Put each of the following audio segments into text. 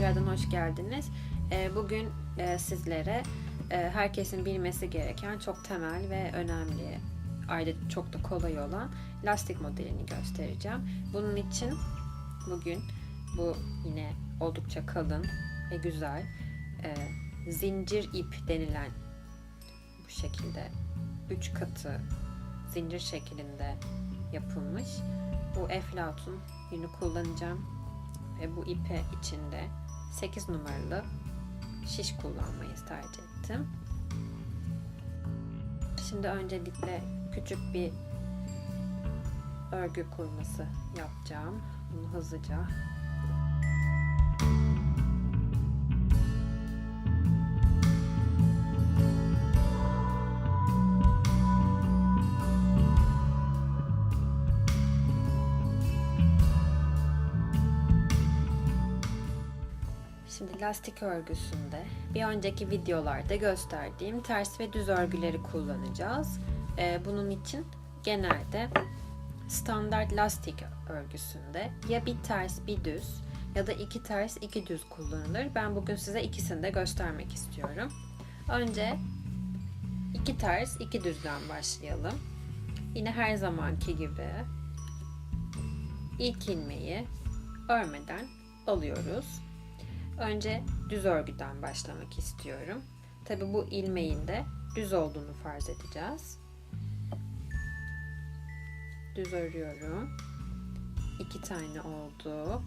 tekrardan hoş geldiniz. Ee, Bugün e, sizlere e, herkesin bilmesi gereken çok temel ve önemli, ayrıca çok da kolay olan lastik modelini göstereceğim. Bunun için bugün bu yine oldukça kalın ve güzel e, zincir ip denilen bu şekilde üç katı zincir şeklinde yapılmış bu eflatun yünü kullanacağım ve bu ipe içinde 8 numaralı şiş kullanmayı tercih ettim. Şimdi öncelikle küçük bir örgü kurması yapacağım. Bunu hızlıca Şimdi lastik örgüsünde bir önceki videolarda gösterdiğim ters ve düz örgüleri kullanacağız. Ee, bunun için genelde standart lastik örgüsünde ya bir ters bir düz ya da iki ters iki düz kullanılır. Ben bugün size ikisini de göstermek istiyorum. Önce iki ters iki düzden başlayalım. Yine her zamanki gibi ilk ilmeği örmeden alıyoruz. Önce düz örgüden başlamak istiyorum. Tabi bu ilmeğin de düz olduğunu farz edeceğiz. Düz örüyorum. İki tane oldu.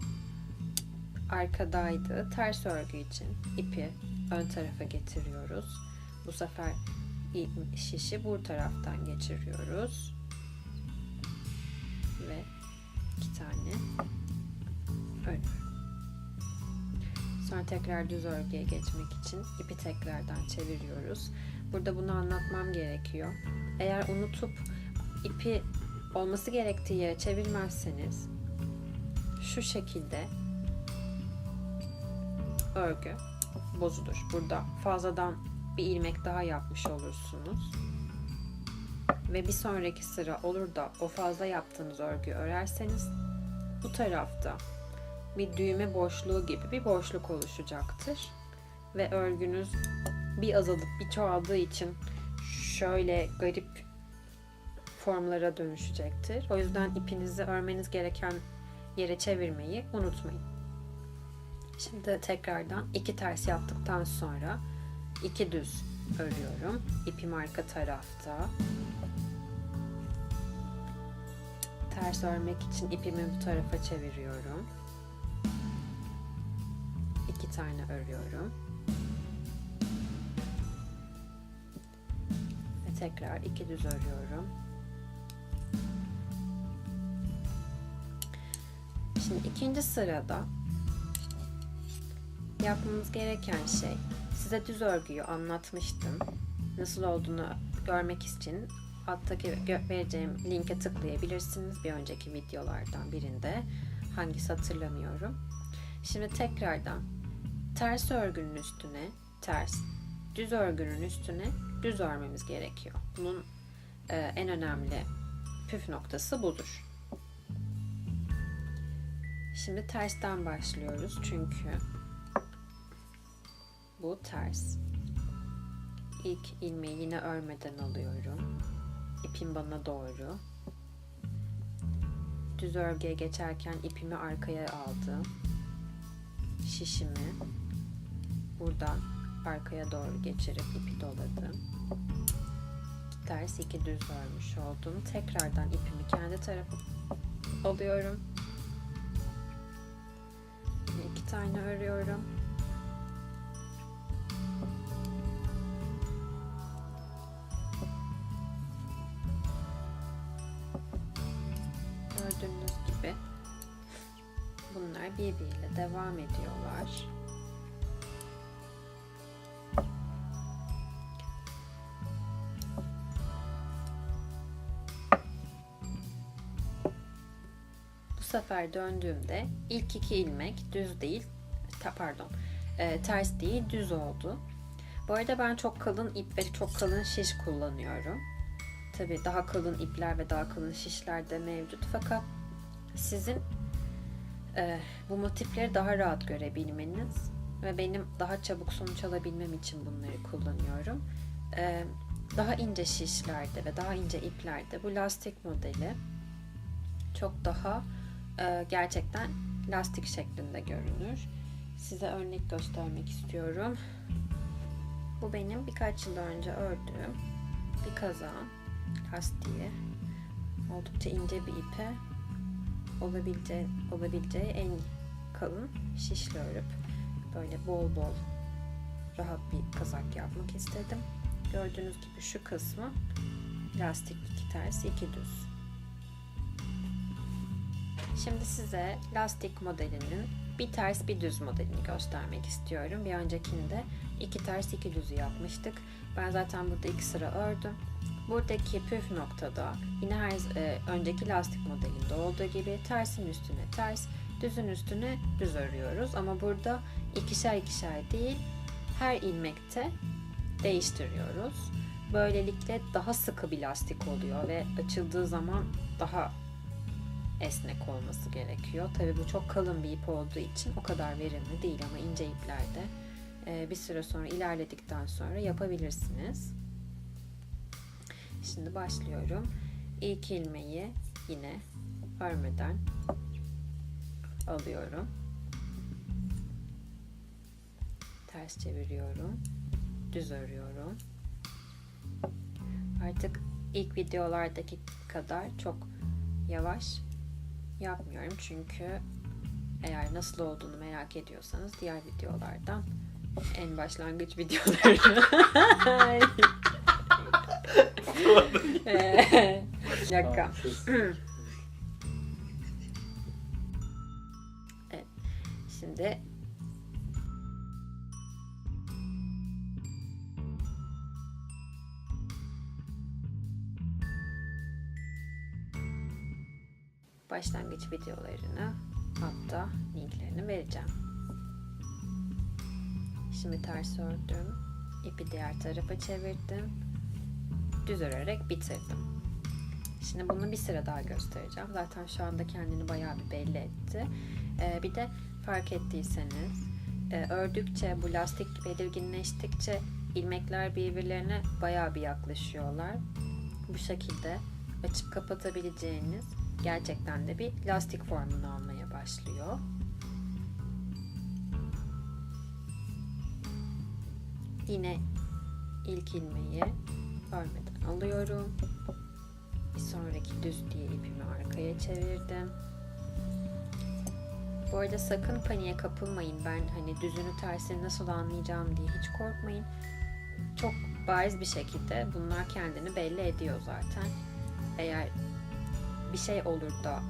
Arkadaydı. Ters örgü için ipi ön tarafa getiriyoruz. Bu sefer şişi bu taraftan geçiriyoruz. Ve iki tane örüyorum. Sonra tekrar düz örgüye geçmek için ipi tekrardan çeviriyoruz. Burada bunu anlatmam gerekiyor. Eğer unutup ipi olması gerektiği yere çevirmezseniz şu şekilde örgü bozulur. Burada fazladan bir ilmek daha yapmış olursunuz. Ve bir sonraki sıra olur da o fazla yaptığınız örgüyü örerseniz bu tarafta bir düğme boşluğu gibi bir boşluk oluşacaktır. Ve örgünüz bir azalıp bir çoğaldığı için şöyle garip formlara dönüşecektir. O yüzden ipinizi örmeniz gereken yere çevirmeyi unutmayın. Şimdi tekrardan iki ters yaptıktan sonra iki düz örüyorum. İpim arka tarafta. Ters örmek için ipimi bu tarafa çeviriyorum tane örüyorum. Ve tekrar iki düz örüyorum. Şimdi ikinci sırada yapmamız gereken şey size düz örgüyü anlatmıştım. Nasıl olduğunu görmek için alttaki vereceğim linke tıklayabilirsiniz bir önceki videolardan birinde. Hangisi hatırlamıyorum. Şimdi tekrardan ters örgünün üstüne ters, düz örgünün üstüne düz örmemiz gerekiyor. Bunun e, en önemli püf noktası budur. Şimdi tersten başlıyoruz çünkü bu ters. İlk ilmeği yine örmeden alıyorum. İpim bana doğru. Düz örgüye geçerken ipimi arkaya aldım. Şişimi buradan arkaya doğru geçirip ipi doladım. Ters iki düz örmüş oldum. Tekrardan ipimi kendi tarafa alıyorum. Yine iki tane örüyorum. Gördüğünüz gibi bunlar birbiriyle devam ediyorlar. Sefer döndüğümde ilk iki ilmek düz değil, pardon, e, ters değil düz oldu. Bu arada ben çok kalın ip ve çok kalın şiş kullanıyorum. Tabi daha kalın ipler ve daha kalın şişler de mevcut. Fakat sizin e, bu motifleri daha rahat görebilmeniz ve benim daha çabuk sonuç alabilmem için bunları kullanıyorum. E, daha ince şişlerde ve daha ince iplerde bu lastik modeli çok daha gerçekten lastik şeklinde görünür. Size örnek göstermek istiyorum. Bu benim birkaç yıl önce ördüğüm bir kazağın lastiği. Oldukça ince bir ipe olabileceği, olabileceği en kalın şişle örüp böyle bol bol rahat bir kazak yapmak istedim. Gördüğünüz gibi şu kısmı lastik iki ters iki düz. Şimdi size lastik modelinin bir ters bir düz modelini göstermek istiyorum. Bir öncekinde iki ters iki düzü yapmıştık. Ben zaten burada iki sıra ördüm. Buradaki püf noktada yine her e, önceki lastik modelinde olduğu gibi tersin üstüne ters, düzün üstüne düz örüyoruz. Ama burada ikişer ikişer değil, her ilmekte değiştiriyoruz. Böylelikle daha sıkı bir lastik oluyor ve açıldığı zaman daha esnek olması gerekiyor. Tabi bu çok kalın bir ip olduğu için o kadar verimli değil ama ince iplerde e, bir süre sonra ilerledikten sonra yapabilirsiniz. Şimdi başlıyorum. İlk ilmeği yine örmeden alıyorum. Ters çeviriyorum. Düz örüyorum. Artık ilk videolardaki kadar çok yavaş yapmıyorum çünkü eğer nasıl olduğunu merak ediyorsanız diğer videolardan en başlangıç videolarını dakika. Evet. Şimdi başlangıç videolarını hatta linklerini vereceğim. Şimdi ters ördüm. İpi diğer tarafa çevirdim. Düz örerek bitirdim. Şimdi bunu bir sıra daha göstereceğim. Zaten şu anda kendini bayağı bir belli etti. Ee, bir de fark ettiyseniz e, ördükçe bu lastik belirginleştikçe ilmekler birbirlerine bayağı bir yaklaşıyorlar. Bu şekilde açıp kapatabileceğiniz gerçekten de bir lastik formunu almaya başlıyor. Yine ilk ilmeği örmeden alıyorum. Bir sonraki düz diye ipimi arkaya çevirdim. Bu arada sakın paniğe kapılmayın. Ben hani düzünü tersini nasıl anlayacağım diye hiç korkmayın. Çok bariz bir şekilde bunlar kendini belli ediyor zaten. Eğer bir şey olur da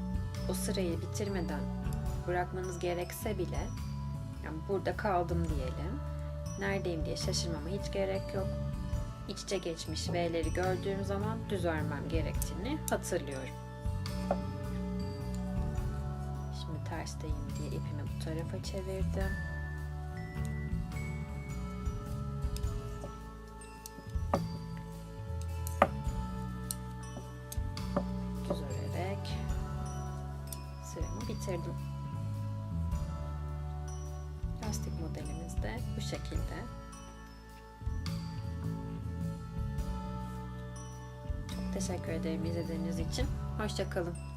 o sırayı bitirmeden bırakmanız gerekse bile yani burada kaldım diyelim. Neredeyim diye şaşırmama hiç gerek yok. İç içe geçmiş V'leri gördüğüm zaman düz örmem gerektiğini hatırlıyorum. Şimdi tersteyim diye ipimi bu tarafa çevirdim. Lastik modelimiz de bu şekilde. Çok teşekkür ederim izlediğiniz için. Hoşçakalın.